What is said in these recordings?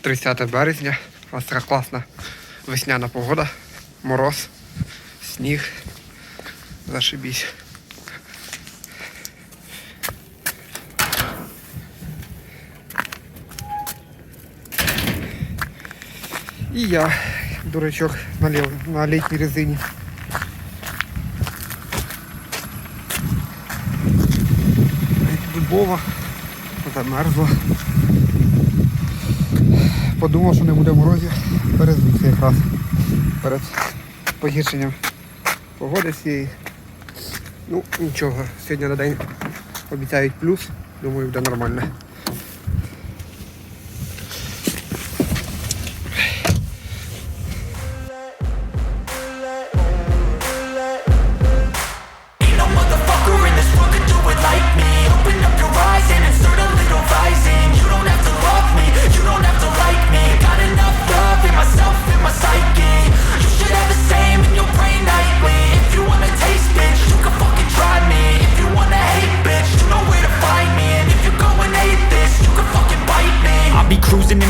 30 березня. У нас така класна весняна погода. Мороз, сніг. Зашибісь. І я, дурачок, на, лев, на літній резині. Дубова, замерзла. Подумав, що не буде морозів, перезувся якраз перед погіршенням погоди цієї. Ну, нічого, сьогодні на день обіцяють плюс, думаю, буде нормально.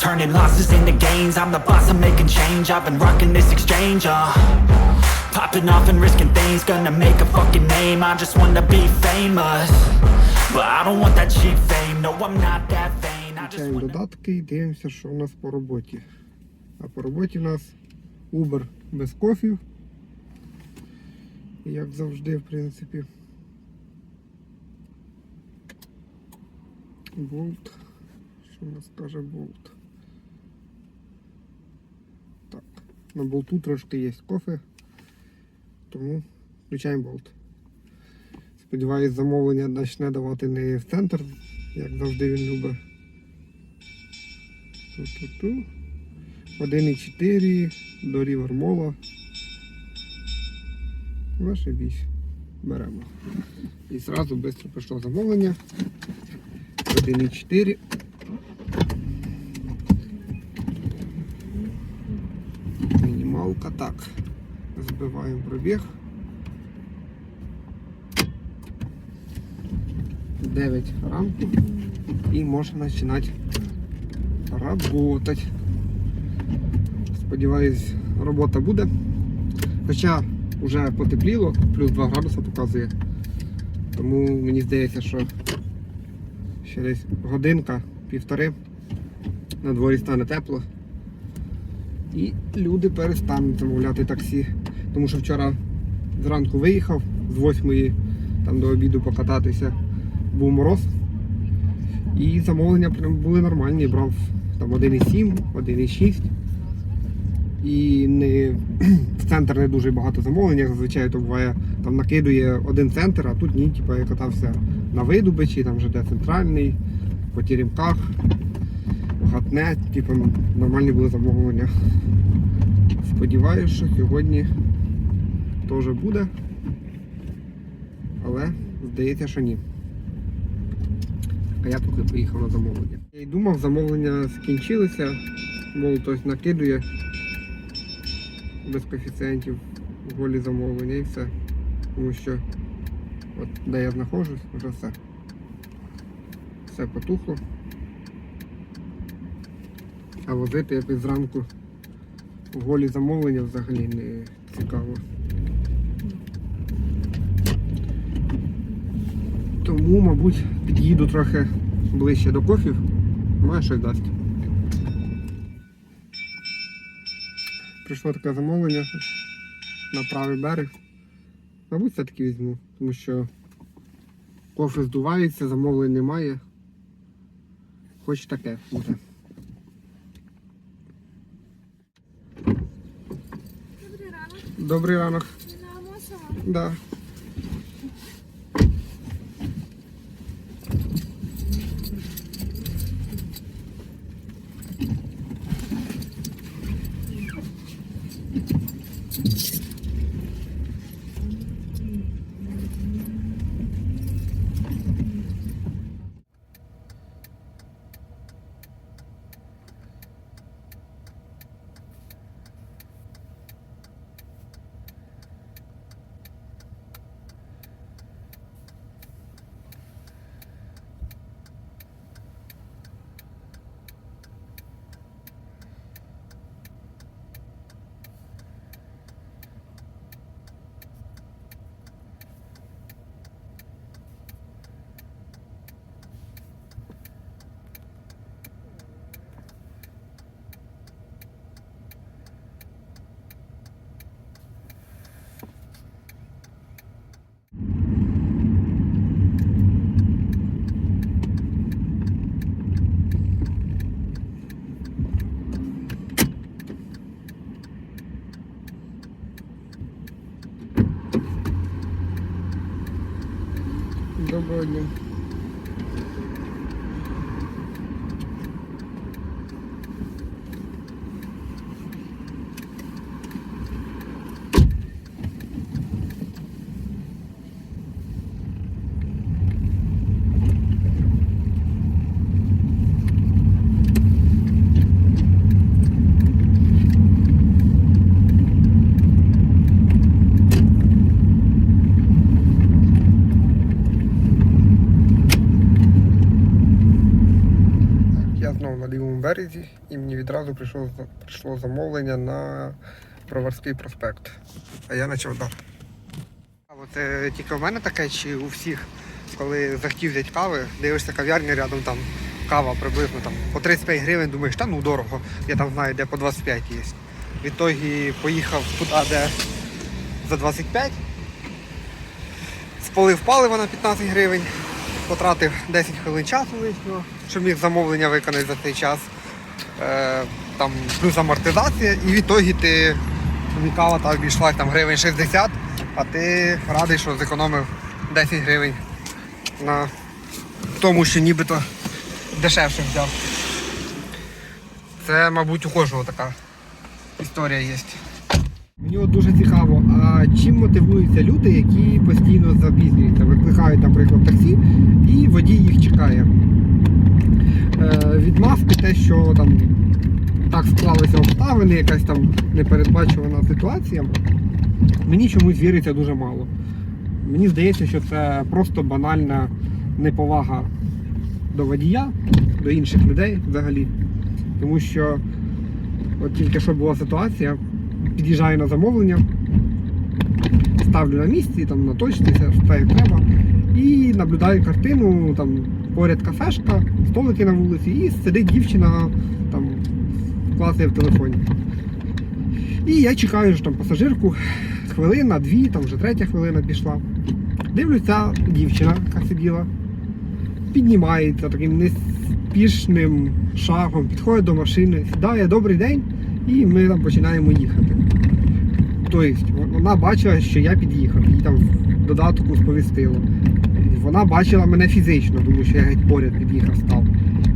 Turning losses into gains I'm the boss, I'm making change I've been rocking this exchange, uh Popping off and risking things Gonna make a fucking name I just wanna be famous But I don't want that cheap fame No, I'm not that vain I just Включаємо wanna... додатки і дивимося, що у нас по роботі. А по роботі у нас Uber без кофів. Як завжди, в принципі. Болт. Що у нас каже болт? На болту трошки є кофе. Тому включаємо болт. Сподіваюсь, замовлення почне давати не в центр, як завжди він любить. Ту-ту-ту. 1,4 до Рівермола. Зашибісь. Беремо. І зразу швидко пішло замовлення. 1,4. Мінімалка. Так. Збиваємо пробіг. 9 рамки. І можна починати работать. Сподіваюсь, робота буде. Хоча вже потепліло, плюс 2 градуси показує. Тому мені здається, що ще десь годинка, півтори на дворі стане тепло. І люди перестануть замовляти таксі. Тому що вчора зранку виїхав з 8 там до обіду покататися. Був мороз. І замовлення прям були нормальні. Брав там 1,7, 1,6. І не, в центр не дуже багато замовлень, зазвичай то буває, там накидує один центр, а тут ні, типу, я катався на видобичі, там ЖД центральний, по Теремках, гатне, типу, нормальні були замовлення. Сподіваюся, що сьогодні теж буде, але здається, що ні. А я поки поїхав на замовлення. Я й думав, замовлення скінчилися, мов хтось накидує без коефіцієнтів голі замовлення і все. Тому що от де я знаходжусь, вже все. Все потухло. А возити якось зранку голі замовлення взагалі не цікаво. Тому, мабуть, під'їду трохи ближче до кофів, має щось дасть. Прийшло таке замовлення на правий берег. Мабуть, все-таки візьму, тому що кофе здувається, замовлень немає. Хоч таке буде. Добрий ранок. Добрий ранок. Да. Доброго дня. Я знову на лівому березі і відразу прийшло, прийшло замовлення на Броварський проспект. А я на Чавдар. А це тільки в мене таке, чи у всіх, коли захотів взяти кави, дивишся кав'ярня рядом там кава приблизно там по 35 гривень, думаєш, та ну дорого, я там знаю, де по 25 є. Відтоді поїхав туди, де за 25. Спалив паливо на 15 гривень, потратив 10 хвилин часу щоб міг замовлення виконати за цей час. Там плюс амортизація, і в ітогі ти тобі кава та обійшла там гривень 60, а ти радий, що зекономив 10 гривень на тому, що нібито дешевше взяв. Це, мабуть, у кожного така історія є. Мені от дуже цікаво, а чим мотивуються люди, які постійно запізнюються, викликають, наприклад, таксі, і водій їх чекає. Е, відмазки те, що там так склалися обставини, якась там непередбачувана ситуація, мені чомусь віриться дуже мало. Мені здається, що це просто банальна неповага до водія, до інших людей взагалі. Тому що от тільки що була ситуація, під'їжджаю на замовлення, ставлю на місці, там на точці, все, як треба. І наблюдаю картину, там поряд кафешка, столики на вулиці, і сидить дівчина, там клацає в телефоні. І я чекаю ж там пасажирку, хвилина, дві, там вже третя хвилина пішла. Дивлюся, дівчина, яка сиділа, піднімається таким неспішним шагом, підходить до машини, сідає добрий день, і ми там починаємо їхати. Тобто вона бачила, що я під'їхав, їй там в додатку сповістило. Вона бачила мене фізично, тому що я геть поряд під'їхав став.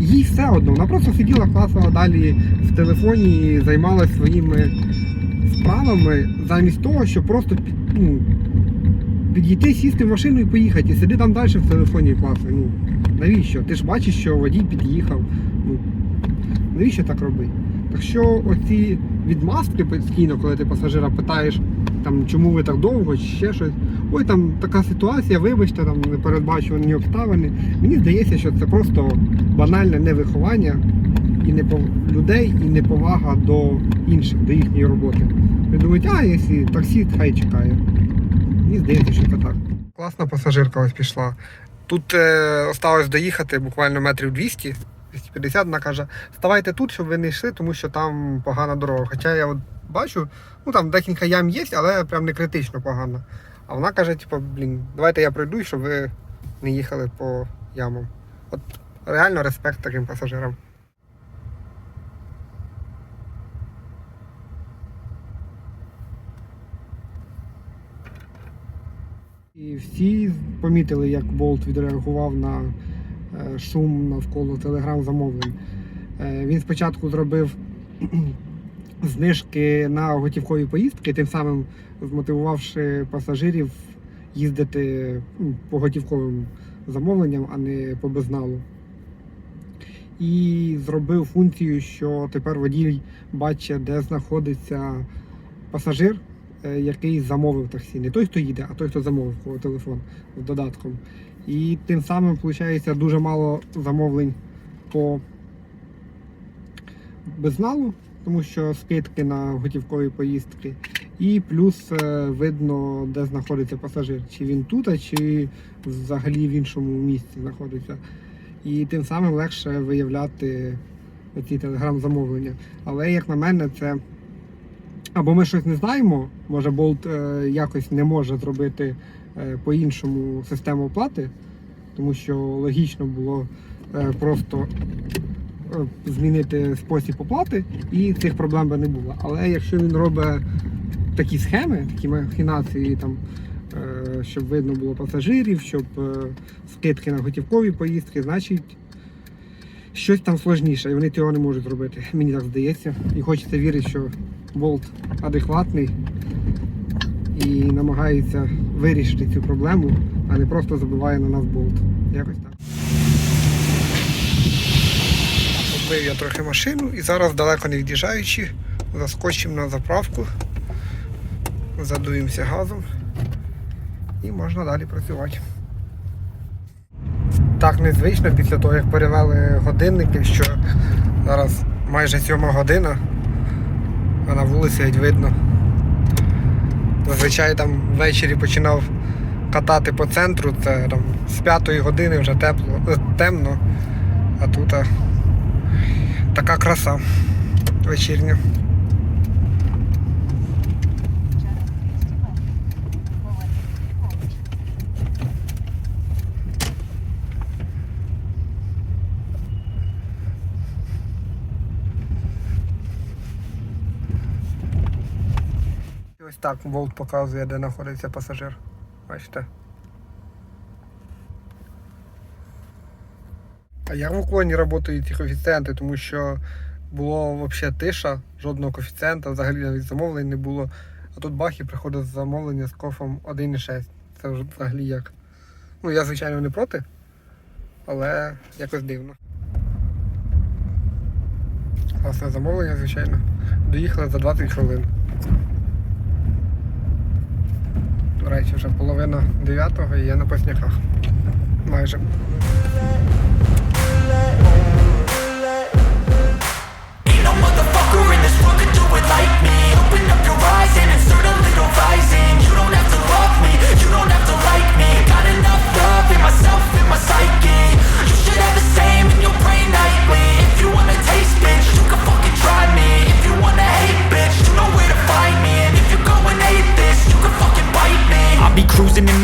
Їй все одно, вона просто сиділа, класила далі в телефоні і займалася своїми справами, замість того, щоб просто ну, підійти, сісти в машину і поїхати. І сиди там далі в телефоні і. Ну, навіщо? Ти ж бачиш, що водій під'їхав. Ну, навіщо так робити? Так що оці відмазки постійно, коли ти пасажира питаєш, там, чому ви так довго, чи ще щось. Ой, там така ситуація, вибачте, там непередбачувані обставини. Мені здається, що це просто банальне невиховання і непов... людей і неповага до інших, до їхньої роботи. Вони думають, а якщо таксі, хай чекає. Мені здається, що це так. Класна пасажирка ось пішла. Тут е, осталось доїхати буквально метрів 200. 250, вона каже, ставайте тут, щоб ви не йшли, тому що там погана дорога. Хоча я от бачу, ну там декілька ям є, але прям не критично погано. А вона каже, типу, блін, давайте я пройду, щоб ви не їхали по ямам. От реально респект таким пасажирам. І всі помітили, як Болт відреагував на е, шум навколо телеграм-замовлень. Е, Він спочатку зробив знижки на готівкові поїздки, тим самим змотивувавши пасажирів їздити ну, по готівковим замовленням, а не по безналу. І зробив функцію, що тепер водій бачить, де знаходиться пасажир, е, який замовив таксі. Не той, хто їде, а той, хто замовив кого телефон з додатком. І тим самим, виходить, дуже мало замовлень по безналу, тому що скидки на готівкові поїздки. І плюс е, видно, де знаходиться пасажир, чи він тут, чи взагалі в іншому місці знаходиться. І тим самим легше виявляти ці телеграм-замовлення. Але, як на мене, це або ми щось не знаємо, може Болт е, якось не може зробити е, по-іншому систему оплати, тому що логічно було просто змінити спосіб оплати і цих проблем би не було. Але якщо він робить такі схеми, такі махінації, там, е, щоб видно було пасажирів, щоб е, скидки на готівкові поїздки, значить щось там сложніше, і вони цього не можуть зробити. Мені так здається. І хочеться вірити, що Болт адекватний і намагається вирішити цю проблему, а не просто забиває на нас болт. Якось так. Побив я трохи машину і зараз далеко не від'їжджаючи, заскочимо на заправку, задуємося газом і можна далі працювати. Так незвично після того, як перевели годинники, що зараз майже сьома година, а на вулиці геть видно. Зазвичай там ввечері починав катати по центру, це там з п'ятої години вже тепло, е, темно, а тут така краса вечірня. Ось так болт показує, де знаходиться пасажир. Бачите. А як в уклоні працюють ці коефіцієнти, тому що було взагалі тиша, жодного коефіцієнта, взагалі навіть замовлень не було. А тут бах і приходить замовлення з кофом 1,6. Це вже взагалі як. Ну я звичайно не проти, але якось дивно. Класне замовлення, звичайно. Доїхали за 20 хвилин. До речі, вже половина дев'ятого і я на посняках. Майже. Eyes and insert a little rising. You don't have to love me, you don't have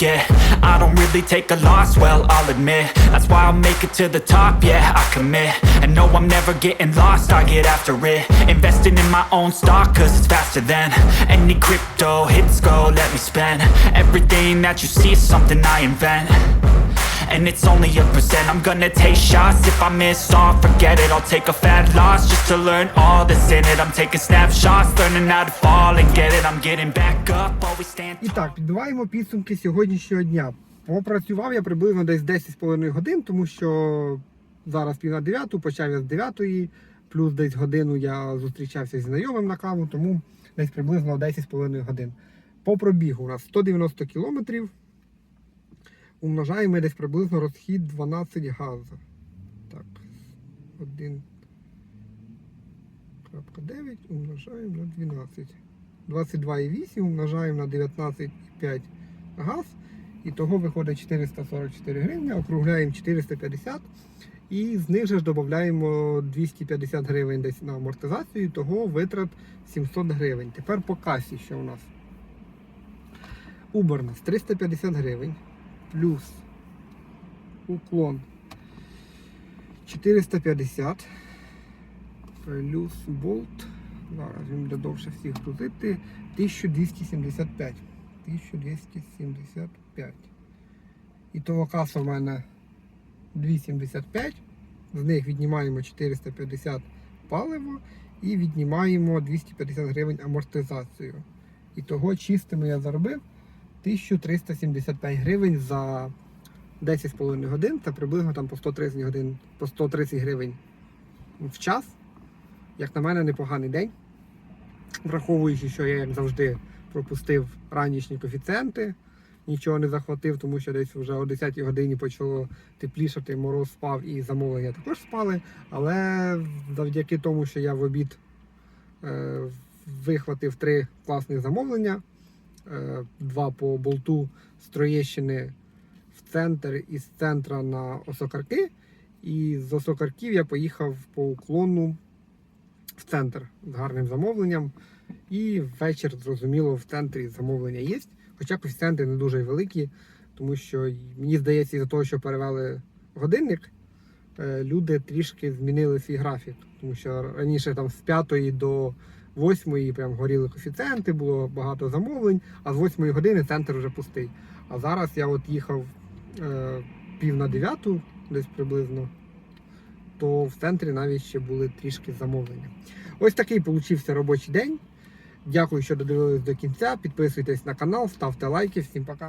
get. I don't really take a loss, well, I'll admit. That's why I'll make it to the top, yeah, I commit. And no, I'm never getting lost, I get after it. Investing in my own stock, cause it's faster than Any crypto hits go, let me spend. Everything that you see is something I invent and it's only a percent I'm gonna take shots if I miss all, forget it I'll take a fat loss just to learn all that's in it I'm taking snapshots, learning how to fall and get it I'm getting back up, always stand І так, підбиваємо підсумки сьогоднішнього дня. Попрацював я приблизно десь 10,5 годин, тому що зараз пів на 9, почав я з 9, плюс десь годину я зустрічався зі знайомим на каву, тому десь приблизно 10,5 годин. По пробігу у нас 190 кілометрів. Умножаємо десь приблизно розхід 12 газу. Так, 1.9 умножаємо на 12. 22,8 умножаємо на 19,5 газ. І того виходить 444 гривні, округляємо 450 і з них же ж додаємо 250 гривень десь на амортизацію, того витрат 700 гривень. Тепер по касі, що у нас. Uber нас 350 гривень плюс уклон 450 плюс болт. Зараз він буде довше всіх грузити. 1275. 1275. І того каса в мене 275. З них віднімаємо 450 паливо і віднімаємо 250 гривень амортизацію. І того чистими я заробив 1375 гривень за 10,5 годин. Це приблизно там по 130 годин, по 130 гривень в час. Як на мене, непоганий день. Враховуючи, що я, як завжди, пропустив ранішні коефіцієнти, нічого не захватив, тому що десь вже о 10 годині почало теплішати, мороз спав і замовлення також спали. Але завдяки тому, що я в обід е, вихватив три класних замовлення, два по болту з Троєщини в центр і з центра на Осокарки. І з Осокарків я поїхав по уклону в центр з гарним замовленням. І ввечір, зрозуміло, в центрі замовлення є. Хоча коефіцієнти не дуже великі, тому що мені здається, із-за того, що перевели годинник, е, люди трішки змінили свій графік. Тому що раніше там з 5 до 8 прям горіли коефіцієнти, було багато замовлень, а з 8 години центр вже пустий. А зараз я от їхав е, пів на 9, десь приблизно то в центрі навіть ще були трішки замовлення. Ось такий получився робочий день. Дякую, що додивились до кінця. Підписуйтесь на канал, ставте лайки. Всім пока.